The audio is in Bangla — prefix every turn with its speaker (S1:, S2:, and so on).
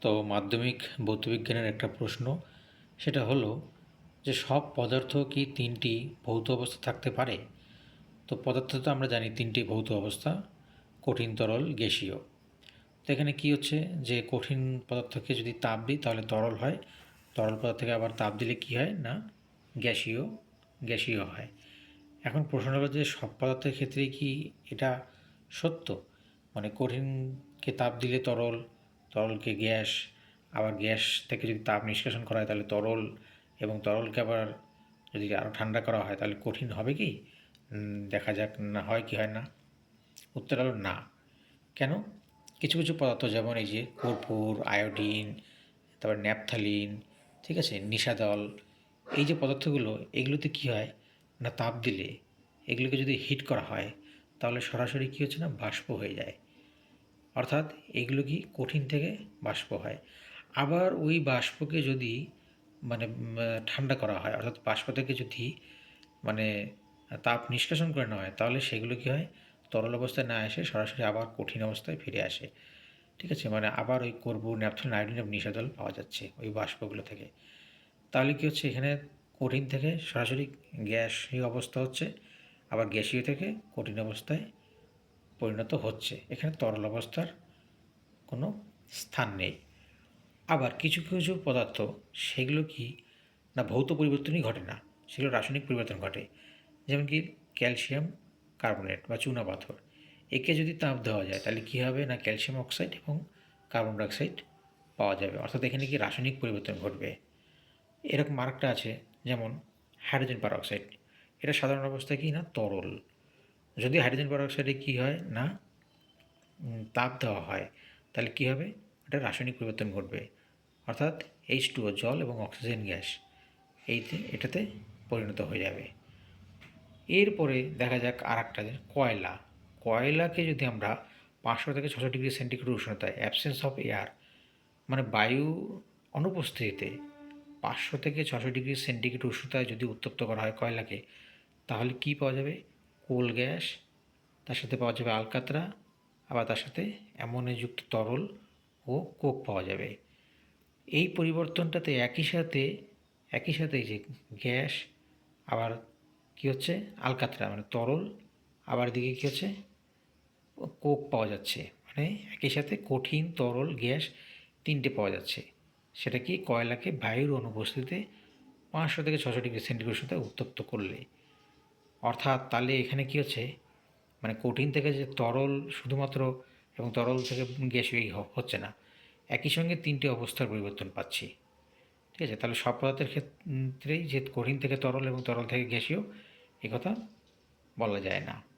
S1: তো মাধ্যমিক ভৌতবিজ্ঞানের একটা প্রশ্ন, সেটা হলো যে সব পদার্থ কি তিনটি ভৌত অবস্থা থাকতে পারে? তো পদার্থ তো আমরা জানি তিনটি ভৌত অবস্থা, কঠিন, তরল, গ্যাসীয়। তো এখানে কী হচ্ছে যে কঠিন পদার্থকে যদি তাপ দিই তাহলে তরল হয়, তরল পদার্থকে আবার তাপ দিলে কী হয় না? গ্যাসীয় গ্যাসীয় হয়। এখন প্রশ্ন হলো যে সব পদার্থের ক্ষেত্রেই কি এটা সত্য? মানে কঠিনকে তাপ দিলে তরল তরলকে গ্যাস, আবার গ্যাস থেকে যদি তাপ নিষ্কাশন করা হয় তাহলে তরল এবং তরলকে আবার যদি আরও ঠান্ডা করা হয় তাহলে কঠিন হবে কি? দেখা যাক না হয় কি হয় না। উত্তর হলো না। কেন? কিছু কিছু পদার্থ যেমন এই যে কর্পূর, আয়োডিন, তারপর ন্যাপথালিন, ঠিক আছে নিশাদল এই যে পদার্থগুলো, এগুলোতে কী হয়? না তাপ দিলে এগুলোকে যদি হিট করা হয় তাহলে সরাসরি কী হচ্ছে না? বাষ্প হয়ে যায়। অর্থাৎ এগুলো কি কঠিন থেকে বাষ্প হয়। আবার ওই বাষ্পকে যদি মানে ঠান্ডা করা হয়, অর্থাৎ বাষ্প থেকে যদি মানে তাপ নিষ্কাশন করে নেওয়া হয়, তাহলে সেগুলো কী হয়? তরল অবস্থায় না এসে সরাসরি আবার কঠিন অবস্থায় ফিরে আসে। ঠিক আছে? মানে আবার ওই করব ন্যাপথলিন আয়োডিন নিষাদল পাওয়া যাচ্ছে ওই বাষ্পগুলো থেকে। তাহলে কী হচ্ছে? এখানে কঠিন থেকে সরাসরি গ্যাসীয় অবস্থা হচ্ছে, আবার গ্যাসীয় থেকে কঠিন অবস্থায় পরিণত হচ্ছে। এখানে তরল অবস্থার কোনো স্থান নেই। আবার কিছু কিছু পদার্থ, সেগুলো কি না ভৌত পরিবর্তনই ঘটে না? সেগুলো রাসায়নিক পরিবর্তন ঘটে। যেমন কি ক্যালসিয়াম কার্বনেট বা চুনা পাথর। একে যদি তাপ দেওয়া যায়, তাহলে কী হবে না ক্যালসিয়াম অক্সাইড এবং কার্বন ডাইঅক্সাইড পাওয়া যাবে? অর্থাৎ এখানে কি রাসায়নিক পরিবর্তন ঘটবে? এরকম আরেকটা আছে, যেমন হাইড্রোজেন পারঅক্সাইড। এটা সাধারণ অবস্থায় কি না? তরল। যদি হাইড্রোজেন পারঅক্সাইডে কী হয় না তাপ দেওয়া হয়, তাহলে কী হবে? এটা রাসায়নিক পরিবর্তন ঘটবে। অর্থাৎ এইচ জল এবং অক্সিজেন গ্যাস এইতে, এটাতে পরিণত হয়ে যাবে। এরপরে দেখা যাক আর একটা কয়লা। কয়লাকে যদি আমরা পাঁচশো থেকে ছশো ডিগ্রি সেন্টিগ্রেড উষ্ণতায় অ্যাবসেন্স অফ এয়ার মানে বায়ু অনুপস্থিতিতে পাঁচশো থেকে ছশো ডিগ্রি সেন্টিগ্রেড উষ্ণতায় যদি উত্তপ্ত করা হয় কয়লাকে, তাহলে কি পাওয়া যাবে? কোল গ্যাস, তার সাথে পাওয়া যাবে আলকাতরা, আবার তার সাথে অ্যামোনিয়াযুক্ত তরল ও কোক পাওয়া যাবে। এই পরিবর্তনটাতে একই সাথে একই সাথে যে গ্যাস, আবার কি হচ্ছে? আলকাতরা মানে তরল, আবার দিকে কী হচ্ছে? কোক পাওয়া যাচ্ছে মানে একই সাথে কঠিন তরল গ্যাস তিনটে পাওয়া যাচ্ছে। সেটা কি কয়লাকে বায়ুর অনুপস্থিতিতে পাঁচশো থেকে ছশো ডিগ্রি সেন্টিগ্রেড উত্তপ্ত করলে? অর্থাৎ তাহলে এখানে কী হচ্ছে? মানে কঠিন থেকে যে তরল শুধুমাত্র এবং তরল থেকে গ্যাস এই হচ্ছে না। একই সঙ্গে তিনটি অবস্থার পরিবর্তন পাচ্ছি। ঠিক আছে? তাহলে সব পদার্থের ক্ষেত্রেই যে কঠিন থেকে তরল এবং তরল থেকে গ্যাসীয় কথা বলা যায় না।